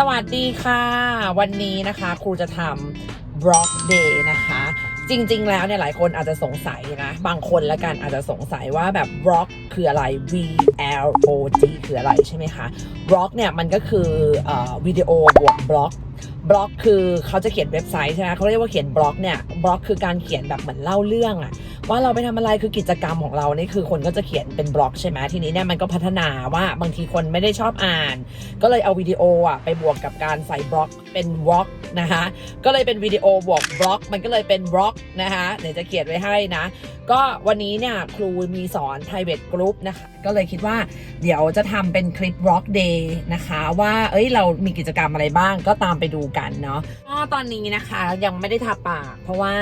สวัสดีค่ะ วันนี้นะคะครูจะทำ Block Day นะคะ จริง ๆ แล้วเนี่ยหลายคนอาจจะสงสัยนะ บางคนละกันอาจจะสงสัยว่าแบบ Block คืออะไร V L O G คืออะไรใช่ไหมคะ Block เนี่ยมันก็คืออวิดีโอบวกบล็อกบล็อกคือเขาจะเขียนเว็บไซต์ใช่ไหมเขาเรียกว่าเขียนบล็อกเนี่ยบล็อกคือการเขียนแบบเหมือนเล่าเรื่องอะ ว่าเราไปทำอะไรคือกิจกรรมของเรานี่คือคนก็จะเขียนเป็นบล็อกใช่ไหมทีนี้เนี่ยมันก็พัฒนาว่าบางทีคนไม่ได้ชอบอ่าน ก็เลยเอาวิดีโออะไปบวกกับการใส่บล็อกเป็นวอล์กนะคะก็เลยเป็นวิดีโอบวกบล็อก มันก็เลยเป็นบล็อกนะคะเดี๋ยวจะเขียนไว้ให้นะ ก็วันนี้เนี่ยครูมีสอน private group นะคะก็เลยคิดว่าเดี๋ยวจะทำเป็นคลิป rock day นะคะว่าเอ้ยเรามีกิจกรรมอะไรบ้างก็ตามไปดูกันเนาะก็ตอนนี้นะคะยังไม่ได้ทาปากเพราะว่า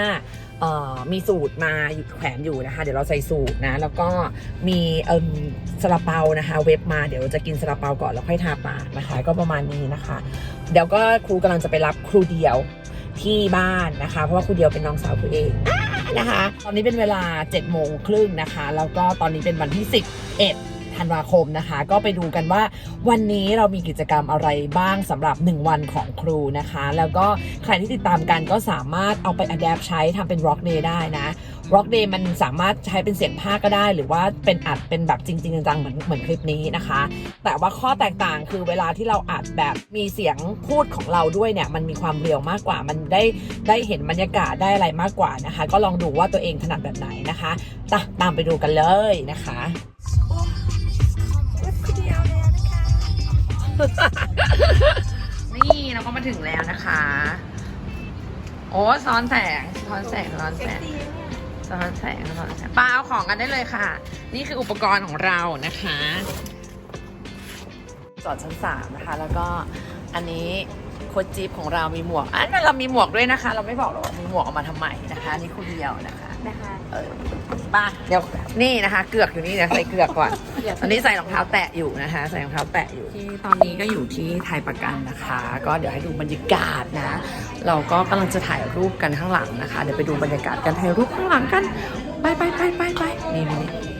มีสูตรมาแขวนอยู่นะคะ เดี๋ยวเราใส่สูตรนะ แล้วก็มีเอ่มซาลาเปานะคะ เว็บมาเดี๋ยวจะกินซาลาเปาก่อนแล้วค่อยทาปากนะคะ ก็ประมาณนี้นะคะ เดี๋ยวก็ครูกำลังจะไปรับครูเดียวที่บ้านนะคะ เพราะว่าครูเดียวเป็นน้องสาวครูเองนะคะ ตอนนี้เป็นเวลา7โมงครึ่งนะคะ แล้วก็ตอนนี้เป็นวันที่ 11 ธันวาคมนะคะ ก็ไปดูกันว่าวันนี้เรามีกิจกรรมอะไรบ้างสำหรับ 1 วันของครูนะคะ แล้วก็ใครที่ติดตามกันก็สามารถเอาไป adapt ใช้ทำเป็น rock day ได้นะ rock day มันสามารถใช้เป็นเสียงภาคก็ได้ หรือว่าเป็นอัดเป็นแบบจริงๆจังๆเหมือนเหมือนคลิปนี้นะคะ แต่ว่าข้อแตกต่างคือเวลาที่เราอัดแบบมีเสียงพูดของเราด้วยเนี่ย มันมีความเรียวมากกว่า มันได้ได้เห็นบรรยากาศได้อะไรมากกว่านะคะ ก็ลองดูว่าตัวเองถนัดแบบไหนนะคะตะตามไปดูกันเลยนะคะ นี่เราก็มาถึงแล้วนะคะ โอ้ซ้อนแสงซ้อนแสงซ้อนแสงซ้อนแสงซ้อนแสงปาเอาของกันได้เลยค่ะ นี่คืออุปกรณ์ของเรานะคะ จอดชั้นสามนะคะ แล้วก็อันนี้โคชจิ๊บของเรามีหมวกอันนั้นเรามีหมวกด้วยนะคะ เราไม่บอกหรอกว่ามีหมวกออกมาทำไมนะคะอันนี่คู่เดียวนะคะ นะคะเออป้าเดี๋ยวนี่นะคะ เกือกอยู่นี่เดี๋ยวใส่เกือกก่อน ตอนนี้ใส่รองเท้าแตะอยู่นะคะ ใส่รองเท้าแตะอยู่ที่ตอนนี้ก็อยู่ที่ไทยประกันนะคะ ก็เดี๋ยวให้ดูบรรยากาศนะ เราก็กำลังจะถ่ายรูปกันข้างหลังนะคะ เดี๋ยวไปดูบรรยากาศการถ่ายรูปข้างหลังกัน ไปไปไปไปไปนี่นี่นี่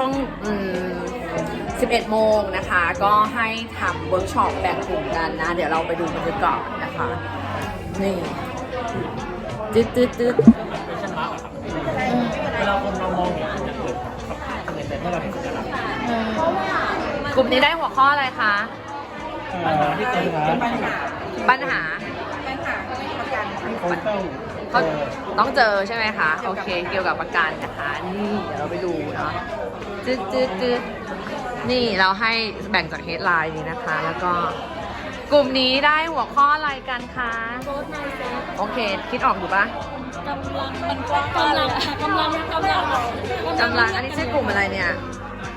ช่วงอืม11 โมงนะคะ ก็ให้ทำเวิร์กช็อปแบ่งกลุ่มกันนะ เดี๋ยวเราไปดูบรรยากาศนะคะ นี่ตึ๊ดตึ๊ดตึ๊ดเวลาคนเรามองเนี่ยจะเกิดกับในเมื่อเราเห็นสัญลักษณ์กลุ่มนี้ได้หัวข้ออะไรคะเอ่อที่เจอครับปัญหาโคเตอร์ เขาต้องเจอใช่ไหมคะ โอเค เกี่ยวกับประกันนะคะ นี่เดี๋ยวเราไปดูเนาะจึ๊ดจึ๊ดจึ๊ดนี่เราให้แบ่งจากเฮดไลน์นี้นะคะ แล้วก็กลุ่มนี้ได้หัวข้ออะไรกันคะโอเค คิดออกอยู่ปะกำลังมันกว้างกำลังกำลังกำลังกำลังอันนี้ชื่อกลุ่มอะไรเนี่ย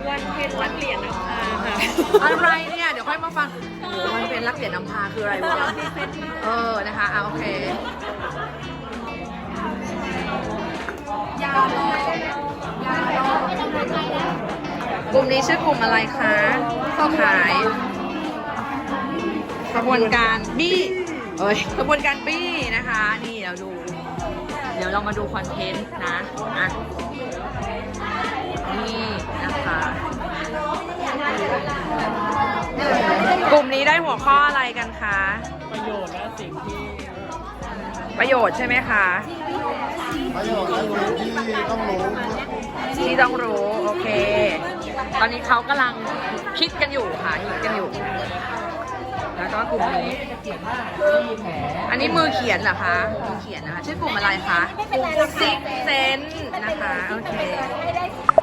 วันเพ็ญวันเหรียญนะคะค่ะอะไรเนี่ยเดี๋ยวค่อยมาฟังโอ้โหมันเป็นรักเหรียญนำพาคืออะไรวะเออนะคะอะโอเค กลุ่มนี้ชื่อกลุ่มอะไรคะเข้าขายขบวนการบี้เอ้ยขบวนการบี้นะคะ นี่เราดู เดี๋ยวเรามาดูคอนเทนต์นะอะนี่นะคะกลุ่มนี้ได้หัวข้ออะไรกันคะ ประโยชน์และสิ่งที่ ประโยชน์ใช่ไหมคะ ประโยชน์และสิ่งที่ต้องรู้ ที่ต้องรู้ โอเค ตอนนี้เขากำลังคิดกันอยู่ค่ะคิดกันอยู่ แล้วก็กลุ่มนี้ อันนี้มือเขียนเหรอคะ มือเขียนนะคะชื่อกลุ่มอะไรคะซิกเซนนะคะ โอเค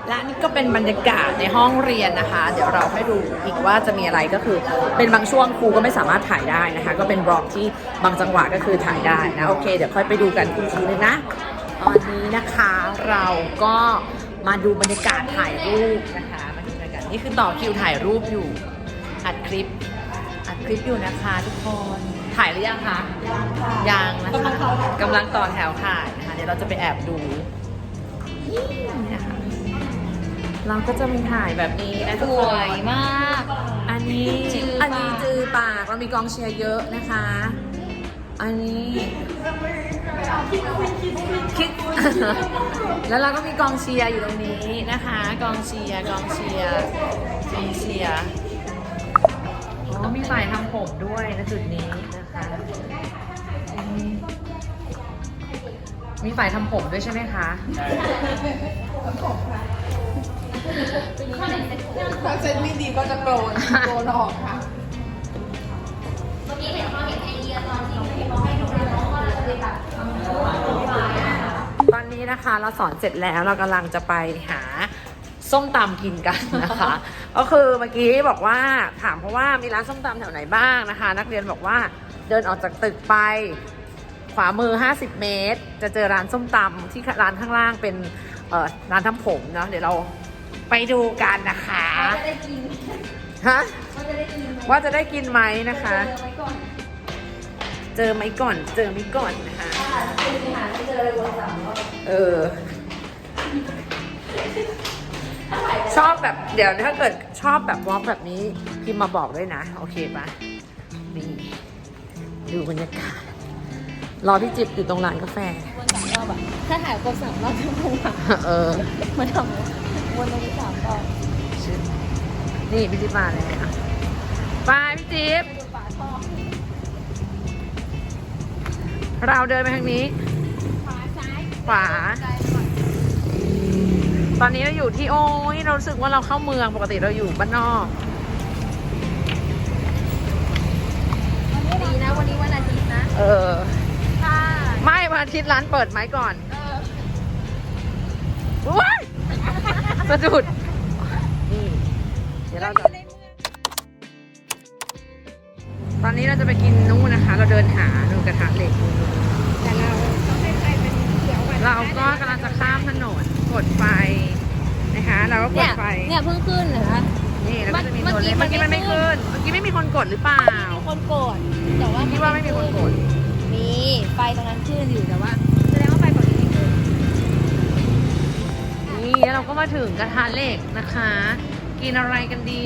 และนี่ก็เป็นบรรยากาศในห้องเรียนนะคะ เดี๋ยวเราให้ดูอีกว่าจะมีอะไรก็คือ เป็นบางช่วงครูก็ไม่สามารถถ่ายได้นะคะ ก็เป็นบล็อกที่บางจังหวะก็คือถ่ายได้นะ โอเค เดี๋ยวค่อยไปดูกันอีทีนึงนะ ตอนนี้นะคะเราก็ มาดูบรรยากาศถ่ายรูปนะคะมาดูบรรยากาศนี่คือต่อคิวถ่ายรูปอยู่อัดคลิปอัดคลิปอยู่นะคะทุกคนถ่ายหรือยังคะยังนะคะกำลังต่อแถวถ่ายนะคะเดี๋ยวเราจะไปแอบดูนี่นะคะเราก็จะมีถ่ายแบบนี้นะสทุกควนยมาก อันนี้จือปากอันนี้จือปากเรามีกองเชียร์เยอะนะคะ อันนี้คิด แล้วเราก็มีกองเชียร์อยู่ตรงนี้นะคะ กองเชียร์กองเชียร์กองเชียร์อ๋อมีฝ่ายทำผมด้วยณจุดนี้นะคะอืมมีฝ่ายทำผมด้วยใช่ไหมคะถ้าเซ็ตไม่ดีก็จะโกรนโกรนออกค่ะ นะคะ เราสอนเสร็จแล้วเรากำลังจะไปหาส้มตำกินกันนะคะ ก็คือเมื่อกี้บอกว่าถามเพราะว่ามีร้านส้มตำแถวไหนบ้างนะคะ นักเรียนบอกว่าเดินออกจากตึกไป ขวามือ 50 เมตร จะเจอร้านส้มตำที่ร้านข้างล่างเป็นเอ่อร้านทำผมเนาะเดี๋ยวเราไปดูกันนะคะฮะว่าจะได้กินไหมนะคะ เจอไหมก่อน เจอไหมก่อนนะคะ เออ ชอบแบบเดี๋ยวถ้าเกิดชอบแบบวอล์กแบบนี้พิมพ์มาบอกด้วยนะ โอเคปะนี่ดูบรรยากาศรอพี่จิบอยู่ตรงร้านกาแฟ วนสามรอบอะถ้าถ่ายครบสามรอบจะคงแบบเออ มาทำวนตรงนี้สามรอบนี่พี่จิบมาแล้วไปพี่จิบดูฝาท่อ เราเดินไปทางนี้ ขวาซ้ายขวาซ้ายก่อนตอนนี้เราอยู่ที่โอ้ยเรารู้สึกว่าเราเข้าเมืองปกติเราอยู่บ้านนอกดีนะวันนี้วันอาทิตย์นะ เออถ้าไม่วันอาทิตย์ร้านเปิดไหมก่อนเออว้ายสะดุดนี่เดี๋ยวเราจะ นนี้เราจะไปกินนู่นนะคะ เราเดินหาหนูกระทะเหล็กแต่เราต้องให้ใครเป็นเขียวกว่าเราก็กำลังจะข้ามถนนกดไฟนะคะเราก็กเนี่ดยไฟเนี่ยเพิ่งขึ้นเหรอคะนี่แล้วก็จะมีเมื่ตัอวกี้เล็กมัเมื่อนกี้มันไม่ไม่ขึ้ขึ้นนเมื่อกี้ไม่มีคนกดหรือเปล่ามีคนโกรธแต่ว่าคิดว่าไม่มีคนกด มีไฟตรงนั้นขึ้นอยู่แต่ว่าแสดงว่าไฟฝั่งนี้ไม่ขึ้นนี่แล้วเราก็มาถึงกระทะเหล็กนะคะ กินอะไรกันดี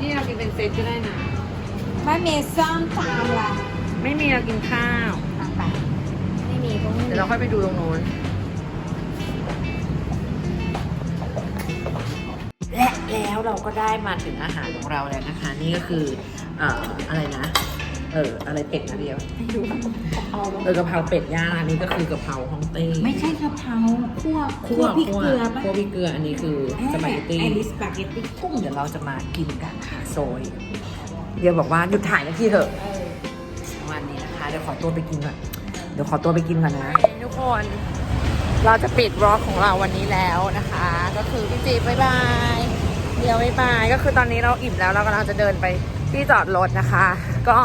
นี่เรากินเป็นเซตก็ได้นะ ไม่มีซ้ำตามละไม่มีเรากินข้าวไม่มีเพราะไม่มีเดี๋ยวเราค่อยไปดูตรงโน้น และแล้วเราก็ได้มาถึงอาหารของเราแล้วนะคะ นี่ก็คือเอ่ออะไรนะ เอออะไรเป็ดนะเดียวเออกะเพราเป็ดย่างอันนี้ก็คือกะเพราฮ่องเต้ไม่ใช่กะเพราคั่วคั่วพริกคั่วเกลือปะคั่วพริกเกลืออันนี้คือสปาเกตตี้ ไอริสปาเกตตี้ กุ้งเดี๋ยวเราจะมากินกันค่ะโซย เดี๋ยวบอกว่าหยุดถ่ายกันที่เถอะวันนี้นะคะเดี๋ยวขอตัวไปกินก่อนเดี๋ยวขอตัวไปกินก่อนนะทุกคนเราจะปิดร็อกของเราวันนี้แล้วนะคะ ก็คือพี่จีบบ๊ายบายเดี๋ยวบ๊ายบายก็คือตอนนี้เราอิ่มแล้วเรากำลังจะเดินไปที่จอดรถนะคะ ก็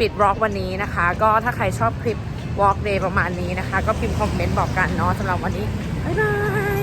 ปิดร็อกวันนี้นะคะ ก็ถ้าใครชอบคลิป Walk Day ประมาณนี้นะคะ ก็พิมพ์คอมเมนต์บอกกันเนาะสำหรับวันนี้บ๊ายบาย